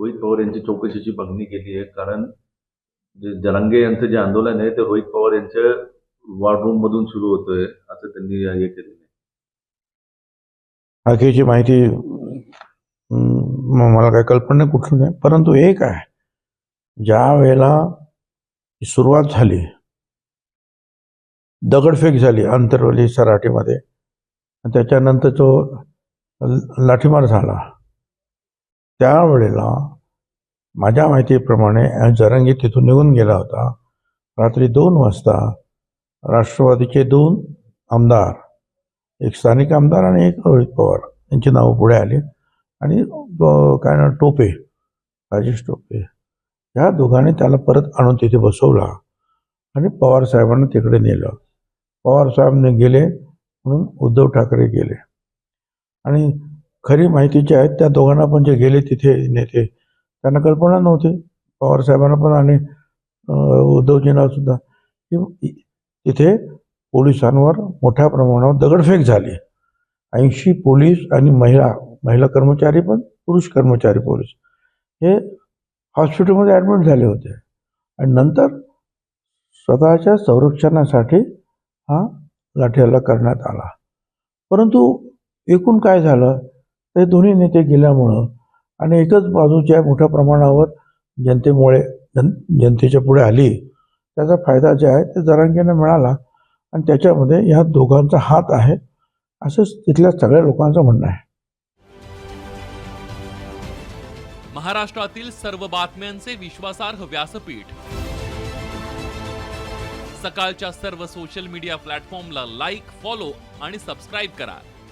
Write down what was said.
रोहित पवार यांची चौकशीची मागणी केली आहे. कारण जे जरांगे यांचं जे आंदोलन आहे ते रोहित पवार यांच्या वॉर रूम मधून सुरू होतंय असं त्यांनी हे केलेलं आहे. बाकीची माहिती मला काही कल्पना नाही कुठून नाही परंतु एक आहे. ज्या वेळेला सुरुवात झाली दगडफेक झाली आंतरवली सराठीमध्ये त्याच्यानंतर तो लाठीमार झाला. त्यावेळेला माझ्या माहितीप्रमाणे जरंगी तिथून निघून गेला होता. रात्री दोन वाजता राष्ट्रवादीचे दोन आमदार एक स्थानिक आमदार आणि एक रोहित पवार यांची नावं पुढे आली आणि काय ना टोपे राजेश टोपे ह्या दोघांनी त्याला परत आणून तिथे बसवला आणि पवार साहेबांना तिकडे नेलं. पवार साहेबांनी गेले म्हणून उद्धव ठाकरे गेले आणि खरी माहिती जी आहे त्या दोघांना पण जे गेले तिथे नेते त्यांना कल्पना नव्हती. पवारसाहेबांना पण आणि उद्धवजींना सुद्धा. की तिथे पोलिसांवर मोठ्या प्रमाणावर दगडफेक झाली. ऐंशी पोलीस आणि महिला महिला कर्मचारी पण पुरुष कर्मचारी पोलीस. हे हॉस्पिटलमध्ये ॲडमिट झाले होते. आणि नंतर स्वतःच्या संरक्षणासाठी हा लाठी हल्ला करण्यात आला. परंतु एकूण काय झालं? ते दोन्ही नेते गेल्यामुळं आणि एकच बाजूच्या मोठ्या प्रमाणावर जनतेमुळे जन जनतेच्या पुढे आली त्याचा फायदा जे आहे ते जरांगीनं मिळाला आणि त्याच्यामध्ये ह्या दोघांचा हात आहे असंच तिथल्या सगळ्या लोकांचं म्हणणं आहे. महाराष्ट्रातील सर्व बातम्यांचे विश्वासार्ह व्यासपीठ. सकाळच्या सर्व सोशल मीडिया प्लॅटफॉर्मला लाईक फॉलो आणि सबस्क्राईब करा.